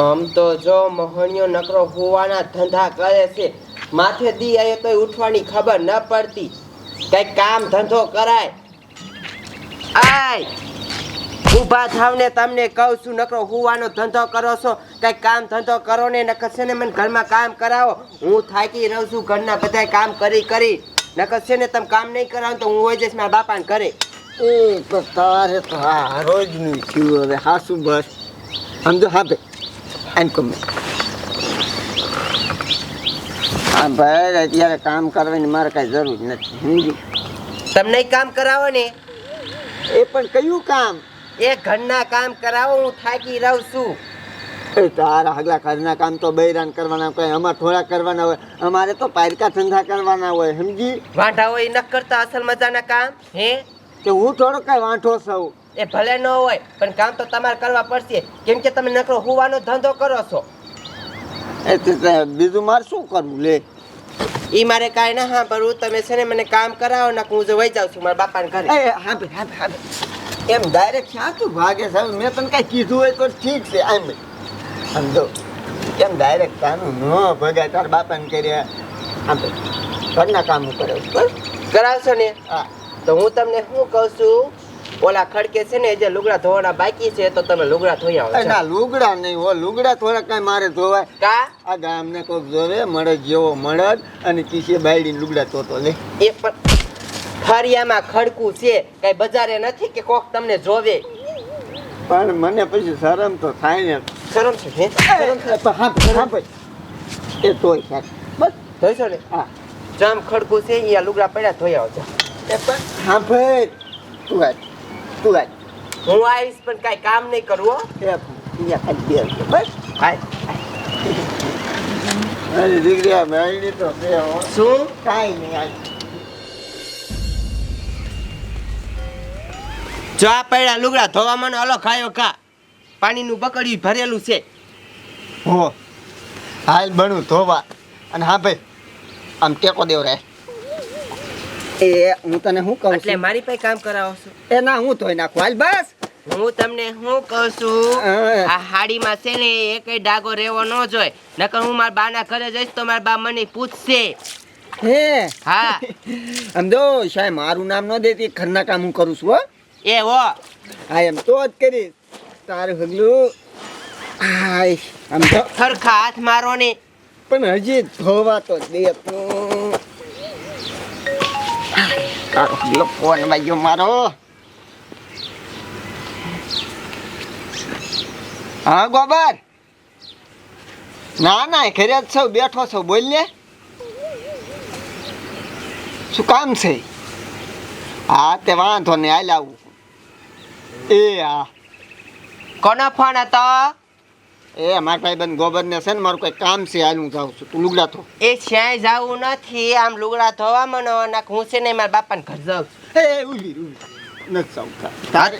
આમ તો જો મોહણીઓ નકરો હોવાના ધંધા કરે છે, માથે દી આયો તોય ઉઠવાની ખબર ન પડતી. કઈ કામ ધંધો કરાય. આય! ઊભા થાવ ને તમને કહું છું, નકરો હોવાનો ધંધો કરો છો, કઈ કામ ધંધો કરો ને નકર છે ને મને ઘરમાં કામ કરાવો. હું થાકી રહું છું, ઘરના બધા કામ કરી કરી. નકર છે ને તમે કામ નહીં કરાવો તો હું હોય જઈશ મારા બાપાને ઘરે. એ તો તારે તો આ રોજનું થયું હવે, હાસુ બસ. સમજો હા ભાઈ. એમ કમ હા ભાઈ અત્યારે કામ કરવાની મારે કાંઈ જરૂર નથી સમજી? તમને કામ કરાવો ને. એ પણ કયું કામ? એ ઘરના કામ કરાવો હું થાકી રહું છું. એ તારા હગલા ઘરના કામ તો બૈરાન કરવાના કોઈ અમાર થોડા કરવાના હોય અમારે તો પાયરકા ધંધા કરવાના હોય સમજી? વાંઢા હોય ન કરતા અસલ મજાના કામ હે? કે હું થોડો કઈ વાંઢો સૌ એ ભલે ન હોય પણ કામ તો તમારે કરવા પડશે. કેમ કે તમે નકરો હુવાનો ધંધો કરો છો. એ બીજું મારે શું કરવું લે? એ મારે કાંઈ ના સાંભળવું. તમે છે ને મને કામ કરાવો ને હું વહી જાઉં છું મારા બાપાને ઘરે. એ હા ભાઈ હા ભાઈ, એમ ડાયરેક્ટ ક્યાં તું ભાગે સાહેબ મેં તને કાંઈ કીધું હોય તો ઠીક છે એમ સમજો એમ ડાયરેક્ટ તાનું ન ભગાય તાર બાપાને કર્યા ભાઈ ઘરના કામ કરે કરાવશો ને? હા. તો હું તમને શું કહું છું? ઓલા ખડકે છે ને જે લુગડા ધોવાના બાકી છે તો તમે લુગડા ધોઈ આવો. એ ના લુગડા નહીં હો લુગડા થોડા કાંઈ મારે ધોવાય. કા? આ ગામને કોઈક જોવે મળદ જેવો મળદ અને કિસે બાયડી લુગડા ધોતો લે. એ પણ ફરિયામાં ખડકું છે કઈ બજારે નથી કે કોક તમને જોવે? પણ મને પછી શરમ તો થાય ને. શરમ છે હે? શરમ છે હા ભાઈ, હા ભાઈ. એ તોય સાહેબ બસ. ધોઈશો ને? હા. જામ ખડકું છે અહીંયા લુગડા પડ્યા ધોઈ આવજો એ પણ હા ભાઈ. તું આજ તું આજ હું આવીશ પણ કાંઈ કામ નહીં કરવું એ અહીંયા ખાલી બે રૂપિયા, બસ. અરે દીકરી મેળવી તો હો. શું? કાંઈ નહીં આજ જો આ પડ્યા લુગડા ધોવામાં અલો ખાયો ખા. પાણીનું બકડ્યું ભરેલું છે. હો. હાલ બનું ધોવા. અને હા ભાઈ આમ ટેકો દેવ રહે એ હું તને શું કહું એટલે મારી પાસે કામ કરાવો છો. એ ના હું ધોઈ નાખું. હાલ બસ. હું તમને શું કહું છું. આ હાડીમાં છે ને એકેય ડાગો રહેવો ન જોઈએ. નકર હું મારા બાના ઘરે જઈશ તો મારા બા મને પૂછશે. હે? હા. સમજો સાહેબ મારું નામ ન દેતી ઘરના કામ હું કરું છું હો. એ હો. હા એમ તો જ કરીશ. તારું હગલું. હાય સમજો સરખા હાથ મારો ને. પણ હજી ધોવા તો દે તું. વાગ્યો મારો હા, ગોબર? ના ના, ઘરે જ બેઠો છો, બોલ શું કામ છે? હા, તે વાંધો ને હાલ આવું. એ, હા. કોનો ફોન હતો? એ મારા ભાઈ ગોબર ને છે ને મારું કઈ કામ છે હાલ હું જાઉં છું. તું લુગડા થો એ ક્યાંય જાવું નથી આમ લુગડા ધોવા મને અને હું છે ને મારા બાપાને ઘર જાઉં છું. એ ઊભી ઊભી નથી જાઉં તારે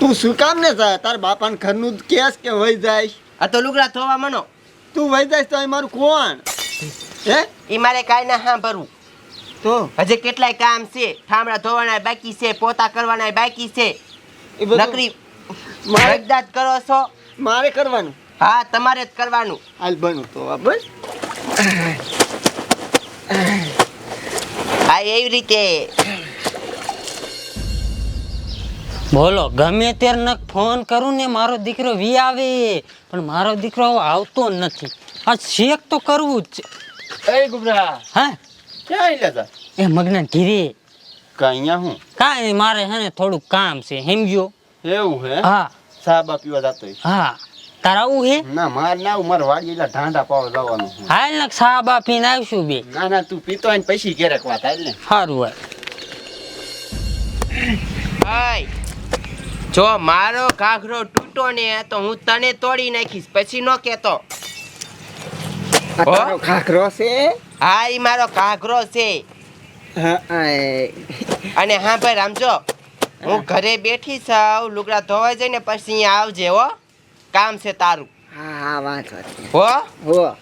તું શું કામ ને જાય? તાર બાપાને ઘરનું જ કેસ કે વહી જાય. આ તો લુગડા ધોવા મનો. તું વહી જાય તો મારું કોણ હે? એ મારે કાંઈ ના સાંભળવું. તો? હજી કેટલાય કામ છે ઠામડા ધોવાના બાકી છે પોતા કરવાના બાકી છે. નકરી મારે રજદાત કરો છો. મારે કરવાનું. હા તમારે જ કરવાનું. હાલ બનું તો બસ હા એવી રીતે. બોલો ગમે ત્યારે નક ફોન કરું ને મારો દીકરો વી આવે પણ મારો દીકરો આવતો જ નથી. આ ચેક તો કરવું જ છે. એ ગુબરા હા? ક્યાં આયલા હતા એ મગના ઘીરે. કા અહીંયા હું? કાંઈ મારે હે ને થોડુંક કામ છે સમજો એવું હે? હા. ચા બા પીવા જતો હા તારા આવું હે? ના માર ના મારે વાડી એટલે ઢાંઢા પાવા જવાનું હાલ ને સા બા પીને આવશું બે. ના ના તું પીતો આઈને પછી ક્યારેક વાત હાલ ને. સારું હોય ભાઈ જો મારો ઘાઘરો તૂટો ને તો હું તને તોડી નાખીશ પછી નો કેતો. ઘાઘરો છે? હા ઈ મારો ઘાઘરો છે. અને હા ભાઈ રામજો હું ઘરે બેઠી છું લુગડા ધોવાઈ જઈને ને પછી અહીંયા આવજે હો. કામ છે તારું. હા હા નહીં. હો? હો.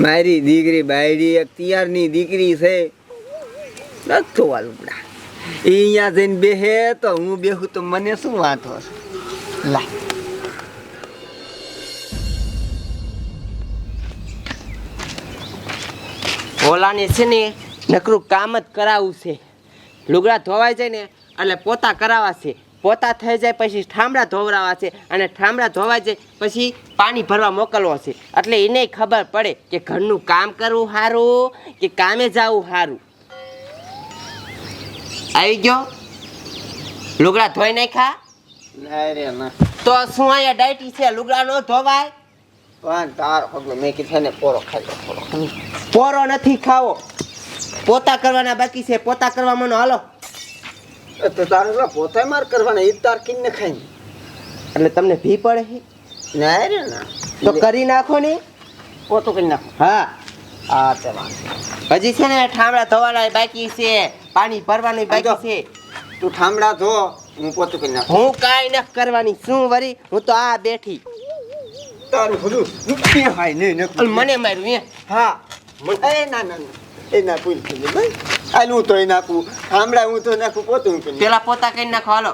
મારી દીકરી બાયડી એક તિયારની દીકરી છે. નથી ધોવા લુગડા. અહીંયા જઈને બેહે તો હું બેહું તો મને શું વાંધો છે? લા. ઓલાને છે ને નકરું કામ જ કરાવવું છે. લુગડા ધોવાઈ જાય ને એટલે પોતા કરાવવા છે પોતા થઈ જાય પછી ઠામડા ધોવરાવા છે અને ઠામડા ધોવાઈ જાય પછી પાણી ભરવા મોકલવો છે એટલે એને ખબર પડે કે ઘરનું કામ કરવું સારું કે કામે જવું સારું આવી ગયો? લુગડા ધોઈ નાખ્યા? તો શું અહીંયા ડાયટી છે? લુગડા નો ધોવાય? પોરો નથી ખાવો. પોતા કરવાના બાકી છે. પોતા કરવા મને હાલો. તો તારે પોતે માર કરવાના એ તાર કિન્ને ખાઈ એટલે તમને ભી પડે છે ના રે ના. તો કરી નાખો ને. પોતો કરી નાખો. હા. હા તે હજી છે ને ઠામડા ધોવાના બાકી છે. પાણી ભરવાનું બાકી છે. તું ઠામડા ધો હું પોતું કરી નાખું. હું કાંઈ ન કરવાની. શું વરી? હું તો આ બેઠી. તારું બધું નુકસાન હાય ને ને મને માર્યું એ હા. એ ના ના એ ના ભૂલ થઈ ભાઈ. હાલ હું તો નાખું. ઠામડા હું તો નાખું પોતું હું કરી. પેલા પોતા કઈ નાખો હાલો.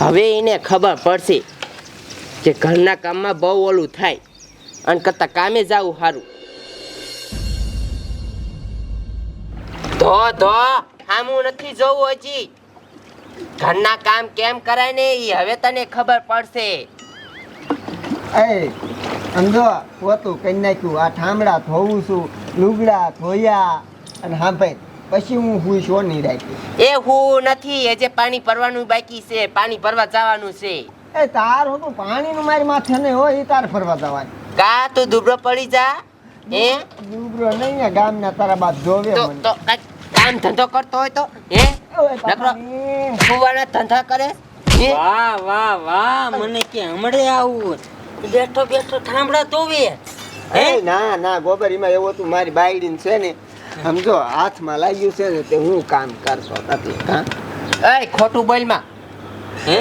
હવે એને ખબર પડશે કે ઘરના કામમાં બહુ ઓલું થાય અને કરતા કામે જવું સારું. ધો ધો. હામું નથી જવું હજી. ઘરના કામ કેમ કરાય ને એ હવે તને ખબર પડશે. એ સમજો પોતું કરી નાખ્યું આ ઠામડા ધોવું છું લુગડા ધોયા અને હા ભાઈ પછી હું હું છો નહીં રાખી એ હું નથી એ જે પાણી ભરવાનું બાકી છે પાણી ભરવા જવાનું છે. એ તાર તું પાણીનું મારી માથે નહીં હોય એ તાર ફરવા જવાનું. કા તું દુબળો પડી જા હે? દુબળો નહીં ગામ ગામના તારા બાદ જોવે તો કામ ધંધો કરતો હોય તો હે? નકરો. ધંધા કરે? વાહ વાહ વાહ મને કે હમણે આવું? બેઠો બેઠો ઠામડા ધોવે. હે? એ ના ના ગોબર એમાં એવું હતું મારી બાયડી છે ને સમજો હાથમાં લાગ્યું છે ને તે હું કામ કરતો નથી હા? એ ખોટું બોલમાં. હે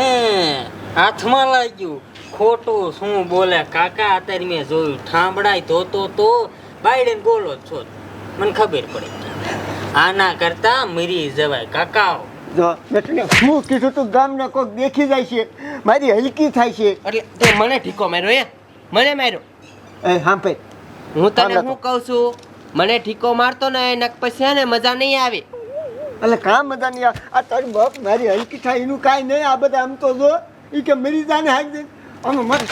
હાથમાં લાગ્યું. ખોટું શું બોલે? કાકા અત્યારે મેં જોયું થાંભળાય ધોતો તો બાયડીને બોલો જ છો. મને ખબર પડી. આના કરતા મરી જવાય. કાકા જો એટલે હું કીધું તું ગામના કોઈક દેખી જાય છે. મારી હલકી થાય છે. એટલે તે મને ઠીકો માર્યો એ મને માર્યો. એ હા ભાઈ. હું તને હું કહું છું? મને ઠીકો મારતો ને નક પછી ને મજા નહીં આવે. એટલે કાં મજા નહીં આવે. આ તારી બાપ મારી હલકી થાય એનું કાંઈ નહીં. આ બધા આમ તો જો એ કે મરી જાને હાક દે. આમાં મારે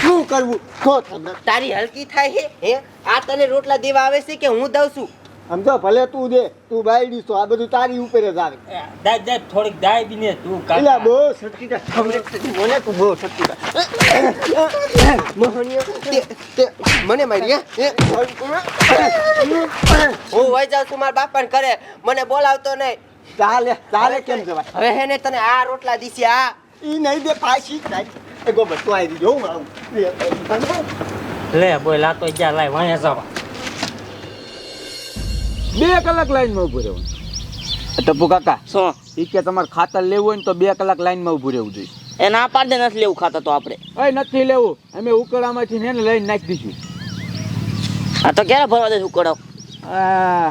શું કરવું? તો તમે તારી હલકી થાય હે? આ તને રોટલા દેવા આવે છે કે હું દઉં છું? સમજો ભલે તું દે તું બાયડી છો આ બધું તારી ઉપર જ આવે. દાય દાય થોડીક દાય દીને તું કાલે બહુ સચ્ચી તા મને તું બહુ સટકી જા. મોહનીયો તે તે મને મારી હે? હે? હું વઈ જાઉં છું મારા બાપાને કરે મને બોલાવતો નહીં. ચાલે ચાલે કેમ જવાય? હવે હે ને તને આ રોટલા દીસી આ. ઈ નહીં દે પાછી જાય એ ગોબર તું આવી જો હું આવું. લે બોલ આ તો જ્યાં લાય વાયા જવા. બે કલાક લાઈનમાં ઊભું રહેવું ટપુ કાકા શું એ કે તમારે ખાતર લેવું હોય ને તો બે કલાક લાઈનમાં ઊભું રહેવું જોઈએ. એ ના પાડે નથી લેવું ખાતર તો આપણે. ઓય નથી લેવું. અમે ઉકળામાંથી ને લઈને નાખી દીધું આ તો ક્યારે ભરવા દે ઉકળો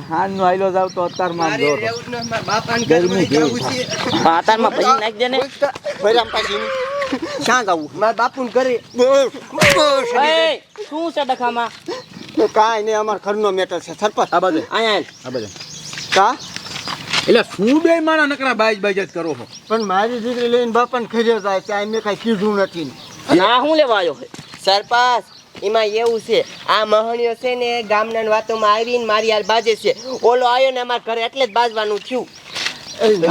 હાન નો આયલો જાવ તો અત્યારમાં માં. મારા બાપાને ગરમી જેવું થાય. ભરી નાખી દે ને. ભરામ પાછી. ક્યાં જવું મારા બાપુને ઘરે શું છે ડખામાં? તો કાંઈ નહીં અમાર ઘરનો મેટર છે. સરપંચ આ બાજુ. અહીંયા આ બાજુ. કા? એટલે શું બે મારા નકરા બાજ બાજ જ કરો છો? પણ મારી દીકરી લઈને બાપાને ખરી જાય છે આ મેં કાંઈ કીધું નથી. ના હું લેવા આવ્યો સરપંચ સરપાસ એમાં એવું છે આ મહણીઓ છે ને ગામના વાતોમાં આવીને મારી યાર બાજે છે. ઓલો આવ્યો ને અમારા ઘરે એટલે જ બાજવાનું થયું.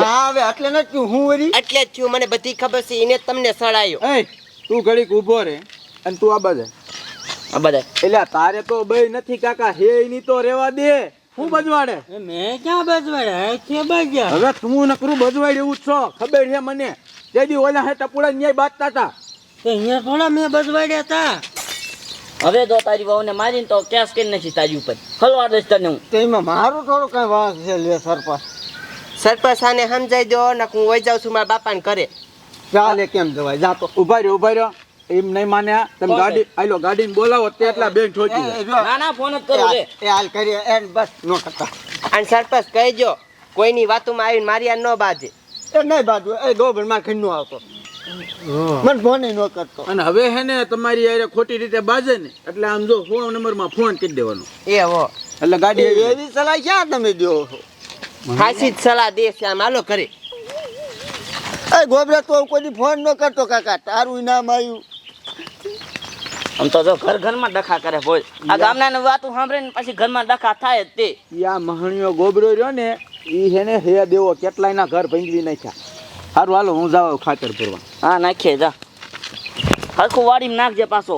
ના હવે એટલે નથી હું વરી એટલે જ થયું. મને બધી ખબર છે એને તમને સડાયો તું ઘડીક ઊભો રે અને તું આ બાજુ. આ બધા. એટલે તારે તો બે નથી કાકા હે એની તો રેવા દે. હું બજવાડે? એ મેં ક્યાં બજવાડ્યા છે બજ્યા હવે તું નકરું બજવાડ એવું જ છો. ખબર છે મને? તે દી ઓલા હે ટપુડા ન્યાય બાજતા હતા. તે અહીંયા થોડા મેં બજવાડ્યા હતા. હવે જો તારી વહુને મારીને તો કેસ કરી નથી તારી ઉપર. હલવા દઈશ તને હું. તેમાં મારો થોડો કઈ વાંક છે લે સરપંચ. સરપંચ આને સમજાઈ દો ને હું વહી જાઉં છું મારા બાપાને કરે ચાલે કેમ જવાય? જાતો ઊભા રહ્યો ઊભા રહ્યો. એમ નહીં માન્યા. તમે ગાડી આલો ગાડી બોલાવો તે એટલા બેન ઠોકી ના ના ફોન જ કરો એ હાલ કરી એ બસ નો કરતા અને સરપંચ કહેજો કોઈની વાતોમાં આવીને મારી આ ન બાજે. એ નહીં બાજુ. એ ગોબરમાં નો આવતો. મને ફોન ન કરતો. અને હવે હે ને તમારી યારે ખોટી રીતે બાજે ને એટલે આમ જો ફોન નંબરમાં ફોન કરી દેવાનો. એ હો. એટલે ગાડી એવી સલાહ ક્યાં તમે દો ખાસી જ સલાહ દે છે આમ. હાલો કરે એ ગોબરા તો કોઈ ફોન ન કરતો કાકા. તારું ઇનામ આવ્યું આમ તો જો ઘર ઘરમાં ડખા કરે બોલ આ ગામના વાતું સાંભળીને પછી ઘરમાં ડખા થાય જ તે. આ મહણીયો ગોબરો રહ્યો ને એ હે ને હે દેવો કેટલાય ના ઘર ભંગવી નાખ્યા. સારું હાલો હું જાવ ખાતર ભરવા. હા નાખીએ જા. હરખું વાડીમાં નાખજે પાછો.